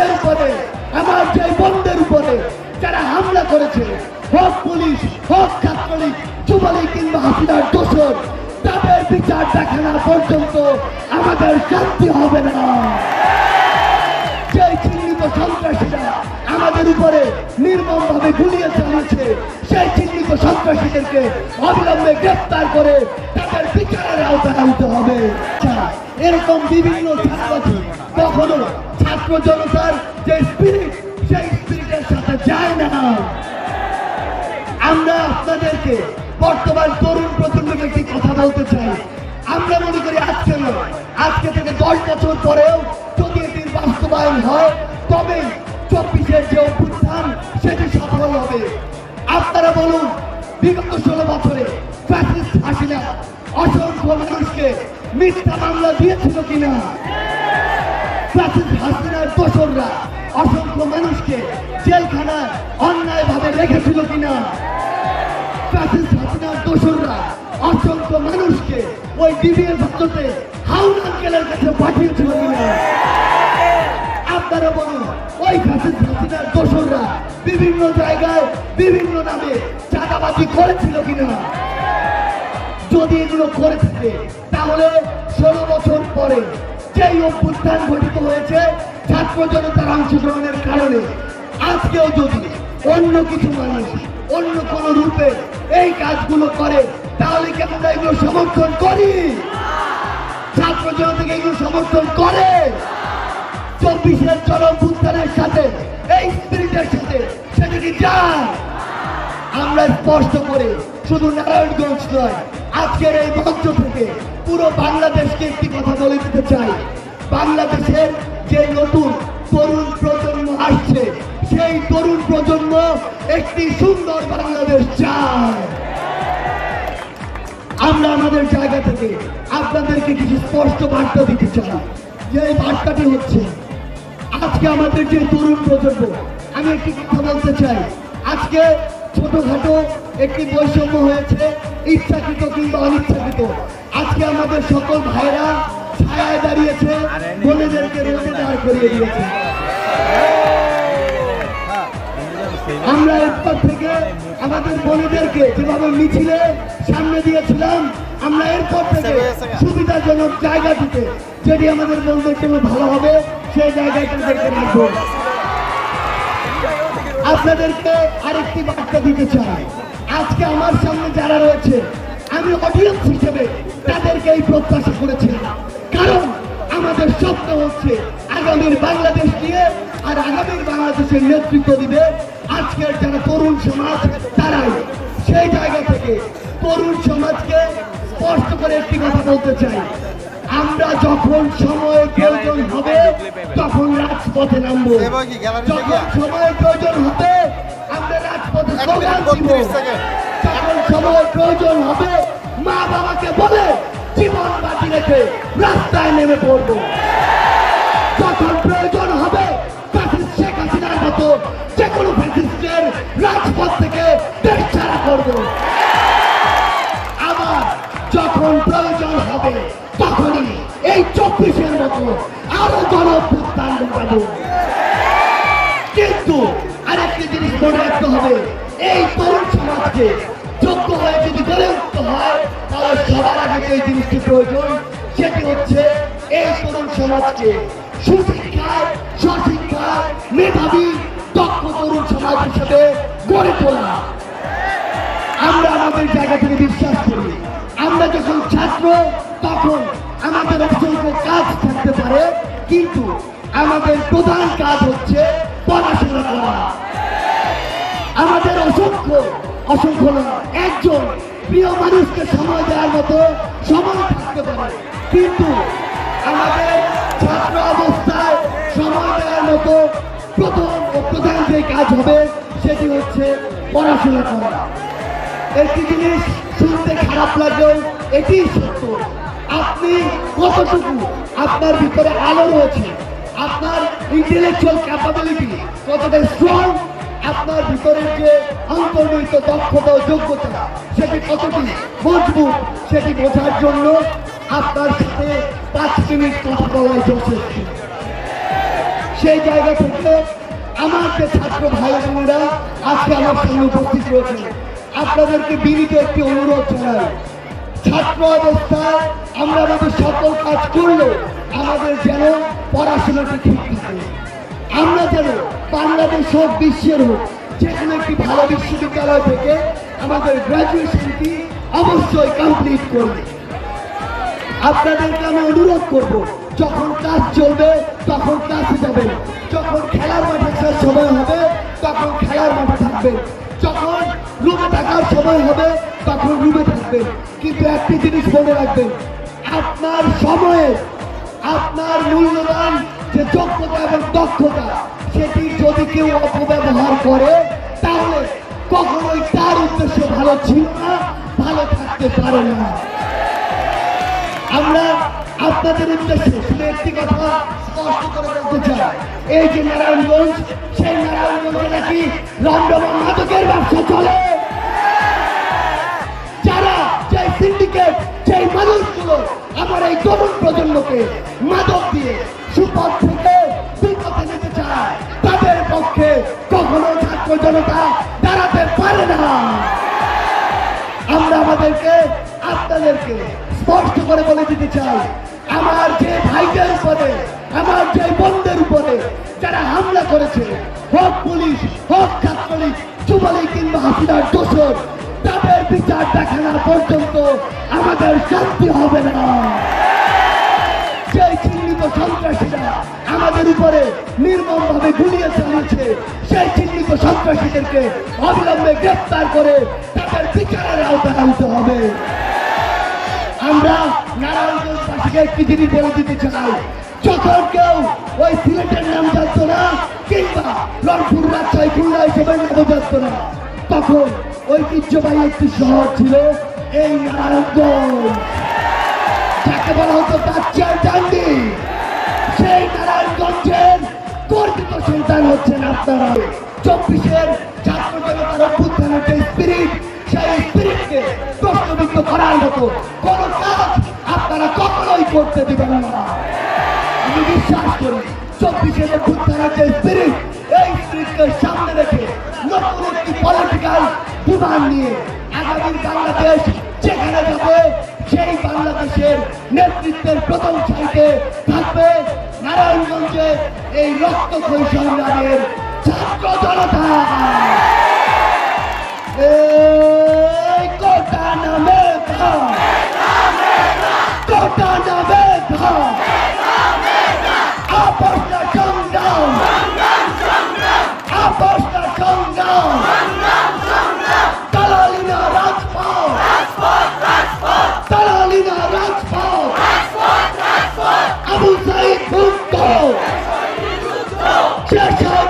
ভাইদের উপরে, আমার যে বোনদের উপরে যারা হামলা করেছে, হোক পুলিশ, হোক ছাত্রলীগ, যুবলীগ কিংবা হাসিনার দোষর, তাদের বিচার দেখানো পর্যন্ত আমাদের শান্তি হবে না। যে চিহ্নিত সন্ত্রাসীরা আমাদের উপরে নির্মম ভাবে গুলিয়ে চালিয়েছে সেই চিহ্নিত সন্ত্রাসীদেরকে অবিলম্বে গ্রেফতার করে তাদের বিচারের আওতায় আনতে হবে। এরকম বিভিন্ন কখনো ছাত্র জনতার যে স্পিরিট সেই স্পিরিটের সাথে যায় না। আমরা আপনাদেরকে বর্তমান তরুণ প্রজন্মকে একটি কথা বলতে চাই। আমরা মনে করি আজকে নয়, আজকে থেকে দশ বছর পরেও যদি এটির বাস্তবায়ন হয় তবে চব্বিশের যে অভ্যুত্থান, সেটি সফল হবে। আপনারা বলুন, বিগত ষোলো বছরে ফ্যাসিস্ট হাসিনা অসংখ্য মানুষকে মিথ্যা মামলা দিয়েছিল কিনা? ফ্যাসিস্ট হাসিনার দোসররা অসংখ্য মানুষকে জেলখানায় অন্যায়ভাবে রেখেছিল কিনা? ফ্যাসিস্ট হাসিনার দোসররা অসংখ্য মানুষকে ওই ডিবিএর ভারতে হাউন আঙ্কেলের কাছে পাঠিয়েছিল কিনা? আপনারা বলুন, ওই ফ্যাসিস্ট হাসিনার দোসররা বিভিন্ন জায়গায়, বিভিন্ন নামে চাঁদাবাজি করেছিল কিনা? যদি এগুলো করে থাকে, তাহলে ষোলো বছর পরে যেই অভ্যুত্থান ঘটিত হয়েছে, ছাত্র জনতার অংশগ্রহণের কারণে, আজকেও যদি অন্য কিছু মানুষ অন্য কোন রূপে এই কাজগুলো করে, তাহলে কি আমরা এগুলো সমর্থন করি? ছাত্র জনতাকে এগুলো সমর্থন করে। চব্বিশের চরম উত্থানের সাথে, এই স্পিরিটের সাথে সেটা কি যায়। আমরা স্পষ্ট করে শুধু নারায়ণগঞ্জ নয়, আজকের এই মঞ্চ থেকে পুরো বাংলাদেশকে একটি কথা বলে দিতে চাই। বাংলাদেশের যে নতুন তরুণ প্রজন্ম আসছে, সেই তরুণ প্রজন্ম একটি সুন্দর বাংলাদেশ চায়। আমরা আমাদের জায়গা থেকে আপনাদেরকে কিছু স্পষ্ট বার্তা দিতে চাই। যে এই বার্তাটি হচ্ছে, আজকে আমাদের যে তরুণ প্রজন্ম, আমি একটি কথা বলতে চাই। আজকে ছোটখাটো একটি বৈষম্য হয়েছে, ইচ্ছাকৃত কিংবা অনিচ্ছাকৃত। আজকে আমাদের সকল ভাইরা ছায়ায় দাঁড়িয়েছে, বোনেদেরকে রোদে দাঁড় করিয়ে দিয়েছে। আমরা এরপর থেকে আমাদের বোনেদেরকে যেভাবে মিছিলে সামনে দিয়েছিলাম, আমরা এরপর থেকে সুবিধাজনক জায়গা দিতে যেটি আমাদের বোনদের জন্য ভালো হবে, সেই জায়গায় তাদেরকে রাখব। আপনাদেরকে আরেকটি বার্তা দিতে চাই। আজকে আমার সামনে যারা রয়েছে আমি অডিয়েন্স হিসেবে তাদেরকে এই প্রত্যাশা করেছিলাম। কারণ আমাদের স্বপ্ন হচ্ছে আগামীর বাংলাদেশ নিয়ে আর আগামীর বাংলাদেশের নেতৃত্ব দিবে আজকের যারা তরুণ সমাজ তারাই। সেই জায়গা থেকে তরুণ সমাজকে স্পষ্ট করে একটি কথা বলতে চাই। আমরা যখন সময় প্রয়োজন হবে তখন রাজপথে নামবো? যখন সময় প্রয়োজন হবে আমরা রাজপথে স্লোগান দিব যখন সময় প্রয়োজন হবে মা বাবাকে বলে জীবন বাজি রেখে রাস্তায় নেমে পড়ব। যখন প্রয়োজন হবে ফ্যাসিস্ট শেখ হাসিনার মতো যে কোনো ফ্যাসিস্টের রাজপথ থেকে দেশ ছাড়া করব। আবার যখন প্রয়োজন হবে তখনই এই চব্বিশের মতো আরও দেখাবো এই তরুণ সমাজকে যোগ্য হয়ে যদি গড়ে উঠতে হয়, তাহলে সবার আগে যে জিনিসটি প্রয়োজন। সেটি হচ্ছে এই তরুণ সমাজকে সুশিক্ষায়, স্বশিক্ষায়, মেধাবী, দক্ষ তরুণ সমাজ হিসেবে গড়ে তোলা। আমরা আমাদের জায়গা থেকে বিশ্বাস করি। আমরা যখন ছাত্র, তখন আমাদের অসংখ্য কাজ থাকতে পারে, কিন্তু আমাদের প্রধান কাজ হচ্ছে পড়াশোনা করা। আমাদের অসংখ্য অসংখ্য একজন প্রিয় মানুষকে সময় দেওয়ার মতো সময় থাকতে পারে। কিন্তু আমাদের ছাত্র অবস্থায় সময় দেওয়ার মতো প্রথম ও প্রধান যে কাজ হবে, সেটি হচ্ছে পড়াশোনা করা। একটি জিনিস শুনতে খারাপ লাগলেও এটি সত্য। আপনি কতটুকু আপনার ভিতরে আলো রয়েছে, আপনার ইন্টেলেকচুয়াল ক্যাপাবিলিটি কতটা স্ট্রং আপনার ভিতরে যে অন্তর্নিহিত দক্ষতা ও যোগ্যতা, সেটি কতটি মজবুত, সেটি বোঝার জন্য আপনার সাথে পাঁচ মিনিট কথা বলাই যথেষ্ট। সেই জায়গা থেকে আমার যে ছাত্র ভাই বোনেরা আজকে আমার সামনে উপস্থিত রয়েছে আপনাদেরকে বিনীত একটি অনুরোধ জানাই। ছাত্র অবস্থায় আমরা আমাদের সকল কাজ করলেও আমাদের যেন পড়াশোনাটা ঠিক থাকে। আমরা যেন বাংলাদেশ হোক, বিশ্বের হোক যে কোনো একটি ভালো বিশ্ববিদ্যালয় থেকে আমাদের গ্র্যাজুয়েশনটি অবশ্যই কমপ্লিট করবে। আপনাদেরকে আমি অনুরোধ করব, যখন কাজ চলবে, তখন কাজে যাবেন। যখন খেলার মাঠে আসার সময় হবে, তখন খেলার মাঠে থাকবেন। যখন রুমে থাকার সময় হবে, তখন রুমে থাকবেন। কিন্তু একটি জিনিস মনে রাখবেন, আপনার সময়ে আপনার মূল্যবান যে যোগ্যতা এবং দক্ষতা সেটি যদি কেউ অপব্যবহার করে, তাহলে কখনোই তার উদ্দেশ্য ভালো ছিল না, ভালো থাকতে পারে না। আমরা আপনাদের উদ্দেশ্যে শুধু একটি কথা স্পষ্ট করে বলতে চাই। এই যে নারায়ণগঞ্জ, সেই নারায়ণগঞ্জে নাকি রমরমা মাদকের ব্যবসা চলে? যারা যে সিন্ডিকেট সেই মানুষগুলো আমার এই তরুণ প্রজন্মকে মাদক দিয়ে সুপথ থেকে বিপথে নিতে চায়, তাদের পক্ষে কখনো ছাত্র জনতা দাঁড়াতে পারে না। আমরা আমাদেরকে, আপনাদেরকে স্পষ্ট করে বলে দিতে চাই, আমার যে ভাইদের উপরে, আমার যে বোনদের উপরে যারা হামলা করেছে, হোক পুলিশ, হোক ছাত্রলীগ, যুবলীগ কিংবা হাসিনার দোষর, তাদের বিচার দেখানোর পর্যন্ত আমাদের শান্তি হবে না। আমাদের উপরে নির্মম ভাবে গুলিয়ে চালিয়েছে সেই চিহ্নিত সন্ত্রাসীদেরকে অবিলম্বে গ্রেফতার করে তাদের বিচারের আওতায় আনতে হবে। আমরা নারায়ণগঞ্জবাসীকে একটি জিনিস বলে দিতে চাই। যখন কেউ ওই সিলেটের নাম জানতো না, কিংবা রংপুর রাজশাহী খুলনা হিসেবে নাম জানতো না, তখন ঐতিহ্যবাহী একটি শহর ছিল এই নারায়ণগঞ্জ। যাকে বলা হতো বাচ্চার ডান্ডি। নারায়ণগঞ্জের গর্বিত সন্তান হচ্ছেন আপনারা। চব্বিশের ছাত্র অভ্যুত্থানের যে স্পিরিট সেই স্পিরিটকে প্রশ্নবিদ্ধ করার মতো কোনো কাজ আপনারা কখনোই করতে দিবেন না। আমি বিশ্বাস করি, চব্বিশের অভ্যুত্থানের যে স্পিরিট এই স্পিরিটকে সামনে রেখে নতুন একটি পলিটিক্যাল বিমান নিয়ে আগামী বাংলাদেশ যেখানে যাবে সেই বাংলাদেশের নেতৃত্বের প্রথম সারিতে থাকবে নারায়ণগঞ্জে এই রক্ত সংগ্রামের ছাত্র জনতা। কোটা নামে কোটা নামে Jacob!